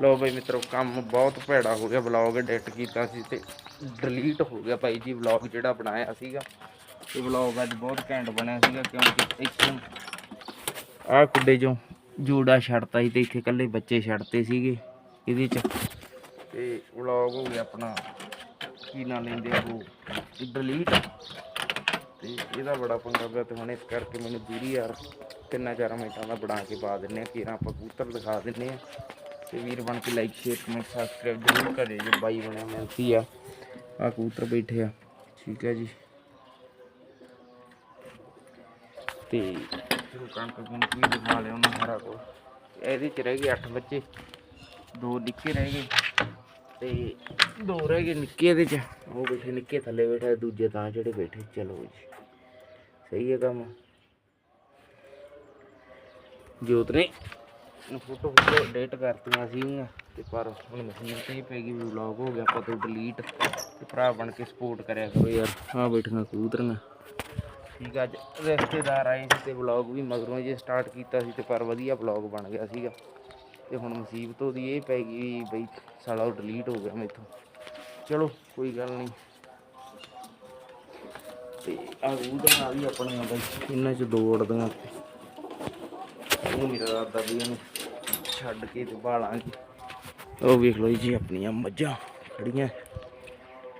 ਲੋ ਬਈ ਮਿੱਤਰੋ, ਕੰਮ ਬਹੁਤ ਭੈੜਾ ਹੋ ਗਿਆ ਵਲੌਗ ਐਡਿਟ ਕੀਤਾ ਸੀ ਤੇ ਡਿਲੀਟ ਹੋ ਗਿਆ ਭਾਈ ਜੀ ਵਲੌਗ ਜਿਹੜਾ ਬਣਾਇਆ ਸੀਗਾ। ਤੇ ਵਲੌਗ ਅੱਜ ਬਹੁਤ ਘੈਂਟ ਬਣਿਆ ਸੀਗਾ ਕਿਉਂਕਿ ਇੱਥੋਂ ਆਹ ਕੁੱਡੇ ਚੋਂ ਜੂੜਾ ਛੱਡਤਾ ਸੀ ਤੇ ਇੱਥੇ ਇਕੱਲੇ ਬੱਚੇ ਛੱਡਤੇ ਸੀਗੇ ਇਹਦੇ ਚ। ਤੇ ਵਲੌਗ ਹੋ ਗਿਆ ਆਪਣਾ, ਕੀ ਨਾਂ ਲੈਂਦੇ ਆ ਉਹ? ਡਿਲੀਟ ਤੇ ਇਹਦਾ ਬੜਾ ਪੰਗਾ ਪਿਆ ਤੇ ਹੁਣ ਇਸ ਕਰਕੇ ਮੈਨੂੰ ਦੂਰੀ ਯਾਰ ਤਿੰਨਾਂ ਚਾਰਾਂ ਮਿੰਟਾਂ ਦਾ ਬਣਾ ਕੇ ਪਾ ਦਿੰਨੇ ਆ ਕਿਰਾਂ ਆਪਾਂ ਕਬੂਤਰ ਦਿਖਾ ਦਿੰਨੇ ਆ। ਤੇ ਵੀਰ ਬਣ ਕੇ ਲਾਈਕ ਸ਼ੇਅਰ ਕਮੈਂਟ ਸਬਸਕ੍ਰਾਈਬ ਜ਼ਰੂਰ ਕਰਿਓ ਜੋ। ਬਾਈ ਬਣਿਆ ਮਿਹਨਤੀ ਆ। ਆ ਕਬੂਤਰ ਬੈਠੇ ਆ। ਠੀਕ ਹੈ ਜੀ। ਤੇ ਫਿਰ ਕਣਕ ਕੁਣਕ ਵੀ ਦਿਖਾ ਲਿਆ ਉਹਨਾਂ ਸਾਰਾ ਕੁਝ ਇਹਦੇ ਚ ਰਹਿ ਗਏ 8 ਬੱਚੇ। ਦੋ ਨਿੱਕੇ ਰਹਿ ਗਏ। ਤੇ ਦੋ ਰਹਿ ਗਏ ਨਿੱਕੇ ਇਹਦੇ ਚ। ਉਹ ਬੈਠੇ ਨਿੱਕੇ, ਥੱਲੇ ਬੈਠੇ, ਦੂਜੇ ਤਾਂ ਜਿਹੜੇ ਬੈਠੇ। ਚਲੋ ਜੀ। ਸਹੀ ਹੈ ਕੰਮ। ਜੋਤ ਨੇ ਫੋਟੋ ਫੋਟੋ ਡੇਟ ਕਰਤੀਆਂ ਸੀਗੀਆਂ ਤੇ ਪਰ ਹੁਣ ਮਸ਼ੀਨ ਤੇ ਹੀ ਪੈ ਗਈ ਵਲੌਗ ਹੋ ਗਿਆ, ਆਪਾਂ ਤੋਂ ਡਿਲੀਟ ਤੇ ਭਰਾ ਬਣ ਕੇ ਸਪੋਰਟ ਕਰਿਆ ਕਰੋ ਯਾਰ। ਆ ਬੈਠੀਆਂ ਕਬੂਤਰੀਆਂ। ਠੀਕ ਆ, ਅੱਜ ਰਿਸ਼ਤੇਦਾਰ ਆਏ ਸੀ ਤੇ ਵਲੌਗ ਵੀ ਮਗਰੋਂ ਜੇ ਸਟਾਰਟ ਕੀਤਾ ਸੀ ਤੇ ਪਰ ਵਧੀਆ ਵਲੌਗ ਬਣ ਗਿਆ ਸੀਗਾ। ਤੇ ਹੁਣ ਮੁਸੀਬਤ ਉਹਦੀ ਇਹ ਪੈ ਗਈ ਵੀ ਬਈ ਸਾਲਾ ਉਹ ਡਿਲੀਟ ਹੋ ਗਿਆ ਮੈਥੋਂ। ਚਲੋ, ਕੋਈ ਗੱਲ ਨਹੀਂ। ਤੇ ਆ ਕਬੂਤਰੀਆਂ ਆ ਵੀ ਆਪਣੀਆਂ ਬਈ, ਇਹਨਾਂ ਚ ਦੋ ਉੜਦੀਆਂ ਉਹ ਮੇਰਾ ਰਾਦਾ ਵੀ ਇਹਨੂੰ ਛੱਡ ਕੇ ਤੇ ਬਾਲਾਂਗੇ। ਉਹ ਵੇਖ ਲਓ ਜੀ, ਆਪਣੀਆਂ ਮੱਝਾਂ ਖੜੀਆਂ।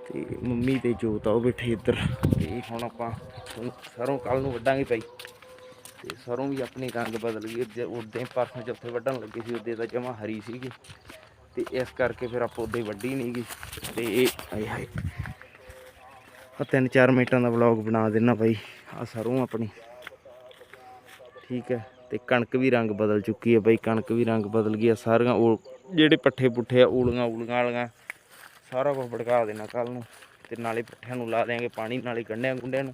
ਤੇ ਮੰਮੀ ਤੇ ਜੋਤ ਆ, ਉਹ ਬੈਠੇ ਇੱਧਰ। ਤੇ ਹੁਣ ਆਪਾਂ ਹੁਣ ਸਰੋਂ ਕੱਲ ਨੂੰ ਵੱਢਾਂਗੇ ਭਾਈ ਤੇ ਸਰੋਂ ਵੀ ਆਪਣੀ ਰੰਗ ਬਦਲ ਗਈ। ਜੇ ਉਦੋਂ ਪਰਸੋਂ ਚੌਥੇ ਵੱਢਣ ਲੱਗੇ ਸੀ ਉਦੋਂ ਤਾਂ ਜਮਾ ਹਰੀ ਸੀਗੀ। ਤੇ ਇਸ ਕਰਕੇ ਫਿਰ ਆਪਾਂ ਉਦੋਂ ਹੀ ਵੱਢੀ ਨਹੀਂ ਗਈ। ਤੇ ਇਹ ਆਏ ਹਾਏ। ਆ ਤਿੰਨ ਚਾਰ ਮਿੰਟਾਂ ਦਾ ਵਲੌਗ ਬਣਾ ਦੇਣਾ ਭਾਈ। ਆ ਸਰੋਂ ਆਪਣੀ। ਠੀਕ ਹੈ, ਤੇ ਕਣਕ ਵੀ ਰੰਗ ਬਦਲ ਚੁੱਕੀ ਹੈ ਬਈ, ਕਣਕ ਵੀ ਰੰਗ ਬਦਲ ਗਈ ਆ, ਸਾਰੀਆਂ ਉਹ ਜਿਹੜੇ ਪੱਠੇ ਪੁੱਠੇ ਆ, ਊਲੀਆਂ ਊਲੀਆਂ ਵਾਲੀਆਂ, ਸਾਰਾ ਕੁਝ ਭੜਕਾ ਦੇਣਾ ਕੱਲ ਨੂੰ, ਤੇ ਨਾਲੇ ਪੱਠਿਆਂ ਨੂੰ ਲਾ ਦੇਾਂਗੇ ਪਾਣੀ ਨਾਲੇ ਗੰਢਿਆਂ ਗੁੰਡਿਆਂ ਨੂੰ,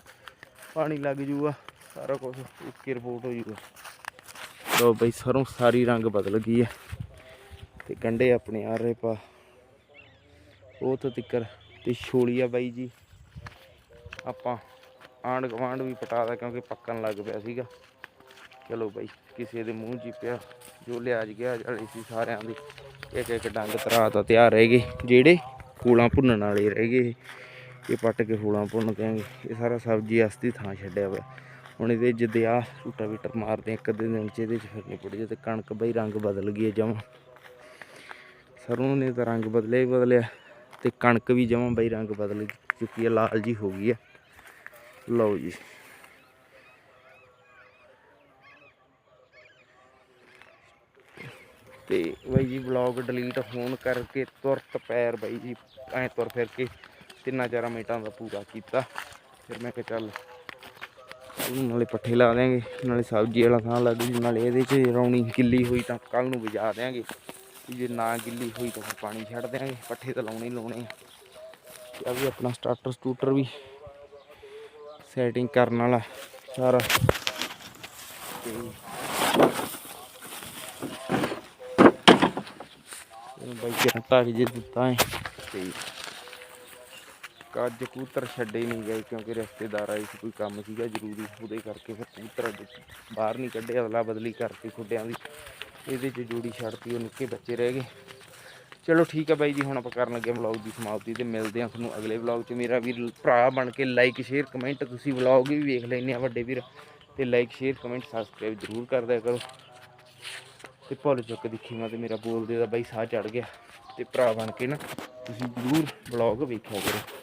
ਪਾਣੀ ਲੱਗ ਜੂਗਾ, ਸਾਰਾ ਕੁਝ ਇੱਕ ਰਿਪੋਰਟ ਹੋ ਜੂਗਾ। ਲੋ ਬਈ, ਸਰੋਂ ਸਾਰੀ ਰੰਗ ਬਦਲ ਗਈ ਹੈ, ਤੇ ਗੰਢੇ ਆਪਣੇ ਆ ਰਹੇ ਪਾ। ਉਹ ਤੋਂ ਤਿੱਕਰ ਤੇ ਛੋਲੀਆ ਬਾਈ ਜੀ, ਆਪਾਂ ਆਂਢ ਗੁਆਂਢ ਵੀ ਪਟਾਦਾ ਕਿਉਂਕਿ ਪੱਕਣ ਲੱਗ ਪਿਆ ਸੀਗਾ। ਚਲੋ ਬਾਈ, ਕਿਸੇ ਦੇ ਮੂੰਹ ਜੀ ਪਿਆ, ਜੋ ਲਿਆਜ ਗਿਆ ਵਾਲੀ ਸੀ ਸਾਰਿਆਂ ਦੀ। ਇੱਕ ਇੱਕ ਡੰਗ ਤਰਾ ਤਾਂ ਤਿਆਰ ਰਹਿ ਗਏ, ਜਿਹੜੇ ਫੂਲਾਂ ਭੁੰਨਣ ਵਾਲੇ ਰਹਿ ਗਏ ਇਹ। ਪੱਟ ਕੇ ਫੂਲਾਂ ਭੁੰਨ ਦਿਆਂਗੇ ਇਹ ਸਾਰਾ ਸਬਜ਼ੀ ਅਸਤੀ ਥਾਂ ਛੱਡਿਆ ਹੋਇਆ। ਹੁਣ ਇਹਦੇ ਜਿੱਦੇ ਆ ਟੂਟਾ ਵੀਟਰ ਮਾਰਦੇ ਇੱਕ ਅੱਧੇ ਦਿਨ ਚ ਇਹਦੇ ਚ ਫਿਰ ਨਿਪਟ ਜੇ ਤੇ ਕਣਕ ਬਈ ਰੰਗ ਬਦਲ ਗਈ ਹੈ ਜਮਾਂ। ਸਰੋਂ ਨੇ ਤਾਂ ਰੰਗ ਬਦਲਿਆ ਹੀ ਬਦਲਿਆ, ਤੇ ਕਣਕ ਵੀ ਜਮਾਂ ਬਈ ਰੰਗ ਬਦਲ ਚੁੱਕੀ ਹੈ ਲਾਲ ਜੀ ਹੋ ਗਈ ਹੈ ਲਓ ਜੀ। ਤੇ ਬਾਈ ਜੀ ਵਲੌਗ ਡਿਲੀਟ ਹੋਣ ਕਰਕੇ ਤੁਰਤ ਪੈਰ ਬਾਈ ਜੀ ਐ ਤੁਰ ਫਿਰ ਕੇ ਤਿੰਨਾਂ ਚਾਰਾਂ ਮਿੰਟਾਂ ਦਾ ਪੂਰਾ ਕੀਤਾ। ਫਿਰ ਮੈਂ ਕਿਹਾ ਚੱਲ ਨਾਲੇ ਪੱਠੇ ਲਾ ਦਿਆਂਗੇ, ਨਾਲੇ ਸਬਜ਼ੀ ਵਾਲਾ ਥਾਂ ਲੱਗ ਜੂ ਨਾਲੇ ਇਹਦੇ 'ਚ ਰੌਣੀ ਗਿੱਲੀ ਹੋਈ ਤਾਂ ਕੱਲ ਨੂੰ ਵਜਾ ਦਿਆਂਗੇ। ਜੇ ਨਾ ਗਿੱਲੀ ਹੋਈ ਤਾਂ ਫਿਰ ਪਾਣੀ ਛੱਡ ਦਿਆਂਗੇ, ਪੱਠੇ ਤਾਂ ਲਾਉਣੇ ਲਾਉਣੇ ਆ। ਆ ਵੀ ਆਪਣਾ ਸਟਾਰਟਰ ਸਟੂਟਰ ਵੀ ਸੈਟਿੰਗ ਕਰਨ ਵਾਲਾ ਸਾਰਾ। ਤੇ ਬਾਈ ਕਿਹੜਾ ਢੱਕ ਜੇ ਦਿੱਤਾ ਹੈ ਤੇ ਕੱਜ ਕੂਤਰ ਛੱਡੇ ਨਹੀਂ ਗਏ ਕਿਉਂਕਿ ਰਿਸ਼ਤੇਦਾਰ ਆਏ ਸੀ ਕੋਈ ਕੰਮ ਸੀਗਾ ਜ਼ਰੂਰੀ, ਉਹਦੇ ਕਰਕੇ ਫਿਰ ਕੂਤਰ ਬਾਹਰ ਨਹੀਂ ਕੱਢੇ ਅਦਲਾ ਬਦਲੀ ਕਰਤੀ ਖੁੱਡਿਆਂ ਦੀ। ਇਹਦੇ 'ਚ ਜੋੜੀ ਛੱਡਤੀ ਉਹ ਨਿੱਕੇ ਬੱਚੇ ਰਹਿ ਗਏ। ਚਲੋ ਠੀਕ ਹੈ ਬਾਈ ਜੀ, ਹੁਣ ਆਪਾਂ ਕਰਨ ਲੱਗੇ ਵਲੌਗ ਦੀ ਸਮਾਪਤੀ ਤੇ ਮਿਲਦੇ ਹਾਂ ਤੁਹਾਨੂੰ ਅਗਲੇ ਵਲੌਗ 'ਚ। ਮੇਰਾ ਵੀਰ ਭਰਾ ਬਣ ਕੇ ਲਾਈਕ ਸ਼ੇਅਰ ਕਮੈਂਟ ਤੁਸੀਂ ਵਲੌਗ ਵੀ ਵੇਖ ਲੈਣੇ ਆ ਵੱਡੇ ਵੀਰ। ਤੇ ਲਾਈਕ ਸ਼ੇਅਰ ਕਮੈਂਟ ਸਬਸਕ੍ਰਾਈਬ ਜ਼ਰੂਰ ਕਰ ਦਿਆ ਕਰੋ। ਤੇ ਭੁੱਲ ਚੁੱਕ ਦੇਖੀ ਮੈਂ ਤੇ ਮੇਰਾ ਬੋਲਦੇ ਦਾ ਬਾਈ ਸਾਹ ਚੜ ਗਿਆ ਤੇ ਭਰਾ ਬਣ ਕੇ ਨਾ ਤੁਸੀਂ ਜ਼ਰੂਰ ਵਲੌਗ ਵੇਖਿਆ ਕਰੋ।